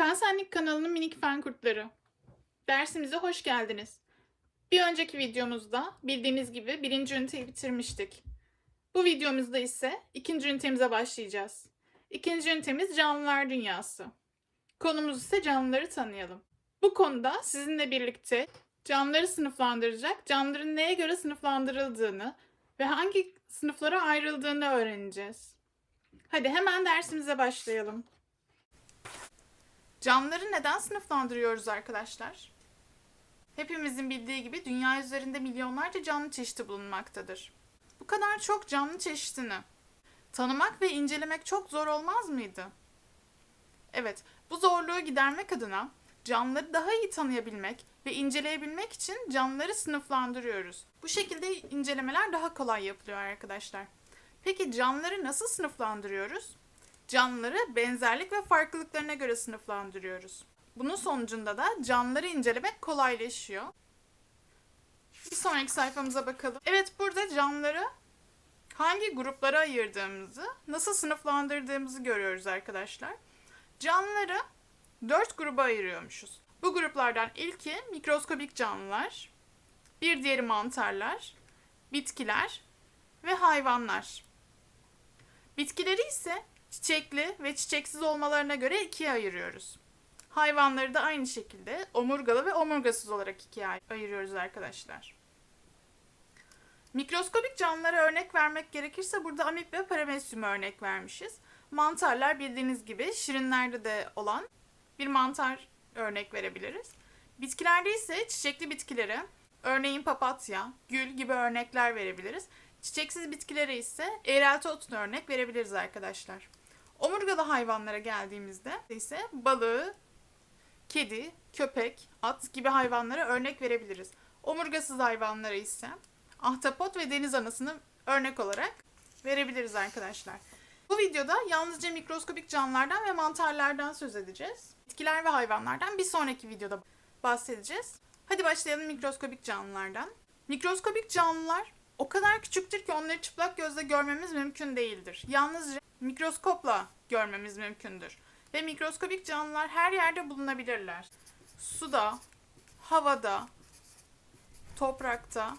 Fen Senlik kanalının minik fen kurtları. Dersimize hoş geldiniz. Bir önceki videomuzda bildiğiniz gibi birinci üniteyi bitirmiştik. Bu videomuzda ise ikinci ünitemize başlayacağız. İkinci ünitemiz canlılar dünyası. Konumuz ise canlıları tanıyalım. Bu konuda sizinle birlikte canlıları sınıflandıracak, canlıların neye göre sınıflandırıldığını ve hangi sınıflara ayrıldığını öğreneceğiz. Hadi hemen dersimize başlayalım. Canlıları neden sınıflandırıyoruz arkadaşlar? Hepimizin bildiği gibi dünya üzerinde milyonlarca canlı çeşidi bulunmaktadır. Bu kadar çok canlı çeşidini tanımak ve incelemek çok zor olmaz mıydı? Evet, bu zorluğu gidermek adına canlıları daha iyi tanıyabilmek ve inceleyebilmek için canlıları sınıflandırıyoruz. Bu şekilde incelemeler daha kolay yapılıyor arkadaşlar. Peki canlıları nasıl sınıflandırıyoruz? Canlıları benzerlik ve farklılıklarına göre sınıflandırıyoruz. Bunun sonucunda da canlıları incelemek kolaylaşıyor. Bir sonraki sayfamıza bakalım. Evet burada canlıları hangi gruplara ayırdığımızı, nasıl sınıflandırdığımızı görüyoruz arkadaşlar. Canlıları dört gruba ayırıyormuşuz. Bu gruplardan ilki mikroskobik canlılar, bir diğeri mantarlar, bitkiler ve hayvanlar. Bitkileri ise çiçekli ve çiçeksiz olmalarına göre ikiye ayırıyoruz. Hayvanları da aynı şekilde omurgalı ve omurgasız olarak ikiye ay- ayırıyoruz arkadaşlar. Mikroskobik canlılara örnek vermek gerekirse burada amip ve paramesyumu örnek vermişiz. Mantarlar bildiğiniz gibi şirinlerde de olan bir mantar örnek verebiliriz. Bitkilerde ise çiçekli bitkilere, örneğin papatya, gül gibi örnekler verebiliriz. Çiçeksiz bitkilere ise eğrelti otunu örnek verebiliriz arkadaşlar. Omurgalı hayvanlara geldiğimizde ise balığı, kedi, köpek, at gibi hayvanlara örnek verebiliriz. Omurgasız hayvanlara ise ahtapot ve deniz anasını örnek olarak verebiliriz arkadaşlar. Bu videoda yalnızca mikroskobik canlılardan ve mantarlardan söz edeceğiz. Bitkiler ve hayvanlardan bir sonraki videoda bahsedeceğiz. Hadi başlayalım mikroskobik canlılardan. Mikroskobik canlılar o kadar küçüktür ki onları çıplak gözle görmemiz mümkün değildir. Yalnızca mikroskopla görmemiz mümkündür. Ve mikroskobik canlılar her yerde bulunabilirler. Suda, havada, toprakta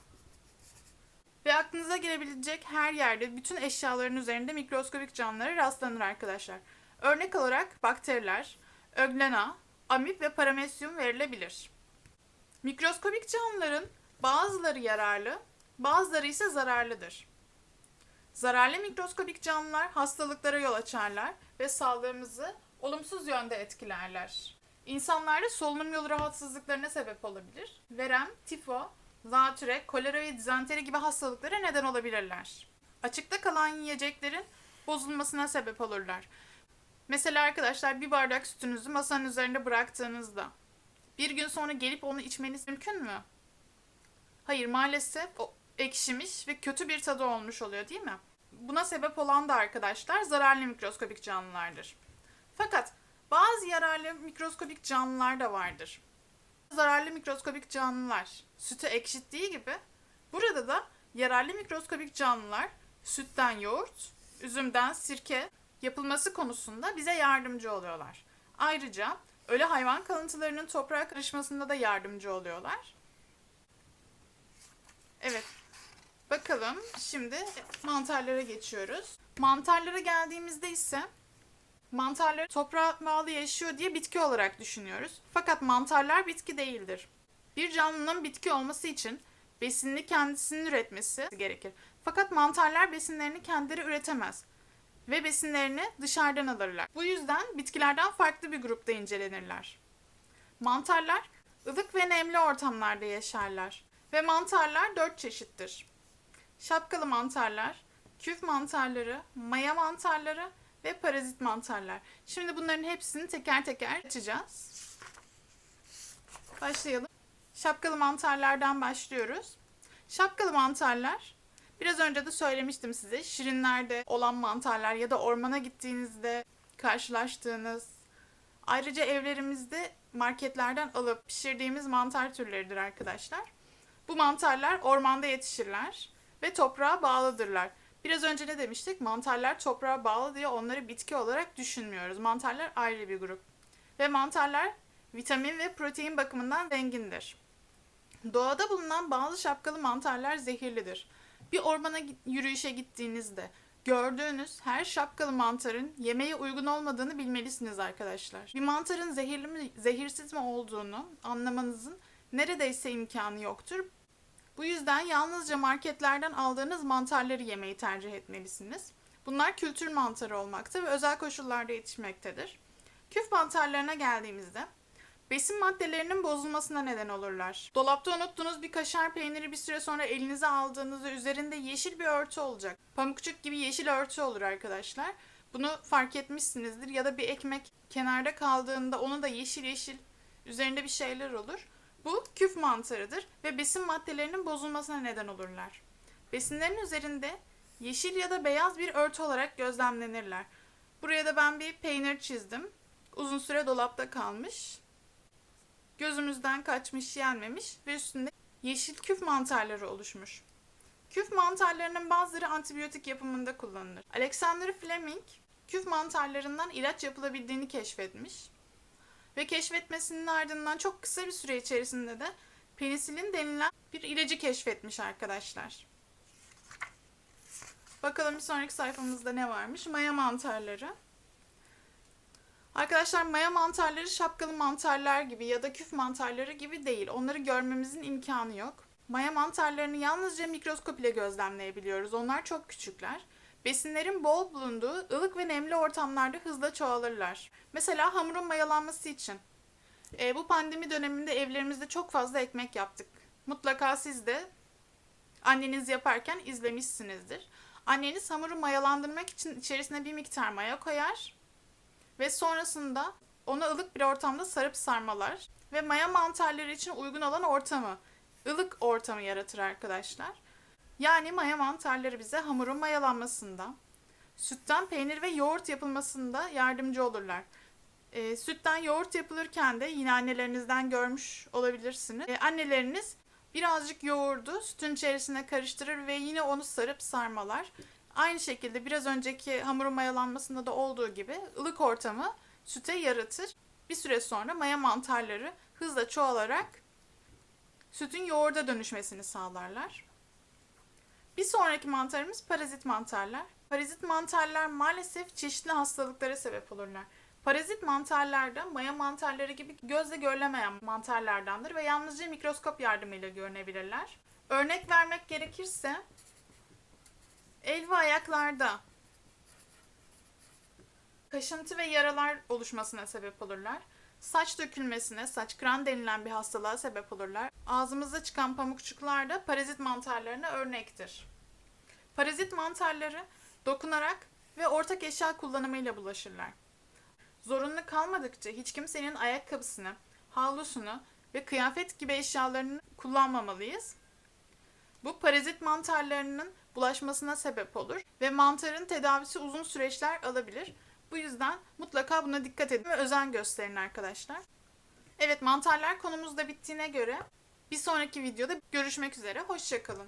ve aklınıza gelebilecek her yerde bütün eşyaların üzerinde mikroskobik canlılara rastlanır arkadaşlar. Örnek olarak bakteriler, öglena, amip ve paramesyum verilebilir. Mikroskobik canlıların bazıları yararlı, bazıları ise zararlıdır. Zararlı mikroskobik canlılar hastalıklara yol açarlar ve sağlığımızı olumsuz yönde etkilerler. İnsanlarda solunum yolu rahatsızlıklarına sebep olabilir. Verem, tifo, zatüre, kolera ve dizanteri gibi hastalıklara neden olabilirler. Açıkta kalan yiyeceklerin bozulmasına sebep olurlar. Mesela arkadaşlar bir bardak sütünüzü masanın üzerinde bıraktığınızda bir gün sonra gelip onu içmeniz mümkün mü? Hayır maalesef o ekşimiş ve kötü bir tadı olmuş oluyor değil mi? Buna sebep olan da arkadaşlar zararlı mikroskobik canlılardır. Fakat bazı yararlı mikroskobik canlılar da vardır. Zararlı mikroskobik canlılar sütü ekşittiği gibi burada da yararlı mikroskobik canlılar sütten yoğurt, üzümden sirke yapılması konusunda bize yardımcı oluyorlar. Ayrıca ölü hayvan kalıntılarının toprağa karışmasında da yardımcı oluyorlar. Evet. Bakalım şimdi mantarlara geçiyoruz. Mantarlara geldiğimizde ise mantarları toprağa bağlı yaşıyor diye bitki olarak düşünüyoruz. Fakat mantarlar bitki değildir. Bir canlının bitki olması için besinini kendisinin üretmesi gerekir. Fakat mantarlar besinlerini kendileri üretemez ve besinlerini dışarıdan alırlar. Bu yüzden bitkilerden farklı bir grupta incelenirler. Mantarlar ılık ve nemli ortamlarda yaşarlar ve mantarlar dört çeşittir. Şapkalı mantarlar, küf mantarları, maya mantarları ve parazit mantarlar. Şimdi bunların hepsini teker teker açacağız. Başlayalım. Şapkalı mantarlardan başlıyoruz. Şapkalı mantarlar biraz önce de söylemiştim size. Şirinlerde olan mantarlar ya da ormana gittiğinizde karşılaştığınız ayrıca evlerimizde marketlerden alıp pişirdiğimiz mantar türleridir arkadaşlar. Bu mantarlar ormanda yetişirler ve toprağa bağlıdırlar. Biraz önce ne demiştik? Mantarlar toprağa bağlı diye onları bitki olarak düşünmüyoruz. Mantarlar ayrı bir grup. Ve mantarlar vitamin ve protein bakımından zengindir. Doğada bulunan bazı şapkalı mantarlar zehirlidir. Bir ormana yürüyüşe gittiğinizde gördüğünüz her şapkalı mantarın yemeğe uygun olmadığını bilmelisiniz arkadaşlar. Bir mantarın zehirli mi, zehirsiz mi olduğunu anlamanızın neredeyse imkanı yoktur. Bu yüzden yalnızca marketlerden aldığınız mantarları yemeyi tercih etmelisiniz. Bunlar kültür mantarı olmakta ve özel koşullarda yetişmektedir. Küf mantarlarına geldiğimizde besin maddelerinin bozulmasına neden olurlar. Dolapta unuttuğunuz bir kaşar peyniri bir süre sonra elinize aldığınızda üzerinde yeşil bir örtü olacak. Pamukçuk gibi yeşil örtü olur arkadaşlar. Bunu fark etmişsinizdir ya da bir ekmek kenarda kaldığında onu da yeşil yeşil üzerinde bir şeyler olur. Bu küf mantarıdır ve besin maddelerinin bozulmasına neden olurlar. Besinlerin üzerinde yeşil ya da beyaz bir örtü olarak gözlemlenirler. Buraya da ben bir peynir çizdim. Uzun süre dolapta kalmış. Gözümüzden kaçmış, yenmemiş ve üstünde yeşil küf mantarları oluşmuş. Küf mantarlarının bazıları antibiyotik yapımında kullanılır. Alexander Fleming küf mantarlarından ilaç yapılabildiğini keşfetmiş. Ve keşfetmesinin ardından çok kısa bir süre içerisinde de penisilin denilen bir ilacı keşfetmiş arkadaşlar. Bakalım bir sonraki sayfamızda ne varmış? Maya mantarları. Arkadaşlar maya mantarları şapkalı mantarlar gibi ya da küf mantarları gibi değil. Onları görmemizin imkanı yok. Maya mantarlarını yalnızca mikroskop ile gözlemleyebiliyoruz. Onlar çok küçükler. Besinlerin bol bulunduğu ılık ve nemli ortamlarda hızla çoğalırlar. Mesela hamurun mayalanması için. E, bu pandemi döneminde evlerimizde çok fazla ekmek yaptık. Mutlaka siz de anneniz yaparken izlemişsinizdir. Anneniz hamuru mayalandırmak için içerisine bir miktar maya koyar ve sonrasında onu ılık bir ortamda sarıp sarmalar ve maya mantarları için uygun olan ortamı, ılık ortamı yaratır arkadaşlar. Yani maya mantarları bize hamurun mayalanmasında, sütten peynir ve yoğurt yapılmasında yardımcı olurlar. E, sütten yoğurt yapılırken de yine annelerinizden görmüş olabilirsiniz. E, anneleriniz birazcık yoğurdu sütün içerisine karıştırır ve yine onu sarıp sarmalar. Aynı şekilde biraz önceki hamurun mayalanmasında da olduğu gibi ılık ortamı süte yaratır. Bir süre sonra maya mantarları hızla çoğalarak sütün yoğurda dönüşmesini sağlarlar. Bir sonraki mantarımız parazit mantarlar. Parazit mantarlar maalesef çeşitli hastalıklara sebep olurlar. Parazit mantarlarda maya mantarları gibi gözle görülemeyen mantarlardandır ve yalnızca mikroskop yardımıyla görünebilirler. Örnek vermek gerekirse el ve ayaklarda kaşıntı ve yaralar oluşmasına sebep olurlar. Saç dökülmesine, saç kıran denilen bir hastalığa sebep olurlar. Ağzımızda çıkan pamukçuklar da parazit mantarlarına örnektir. Parazit mantarları dokunarak ve ortak eşya kullanımıyla bulaşırlar. Zorunlu kalmadıkça hiç kimsenin ayakkabısını, havlusunu ve kıyafet gibi eşyalarını kullanmamalıyız. Bu parazit mantarlarının bulaşmasına sebep olur ve mantarın tedavisi uzun süreçler alabilir. Bu yüzden mutlaka buna dikkat edin ve özen gösterin arkadaşlar. Evet mantarlar konumuz da bittiğine göre bir sonraki videoda görüşmek üzere. Hoşçakalın.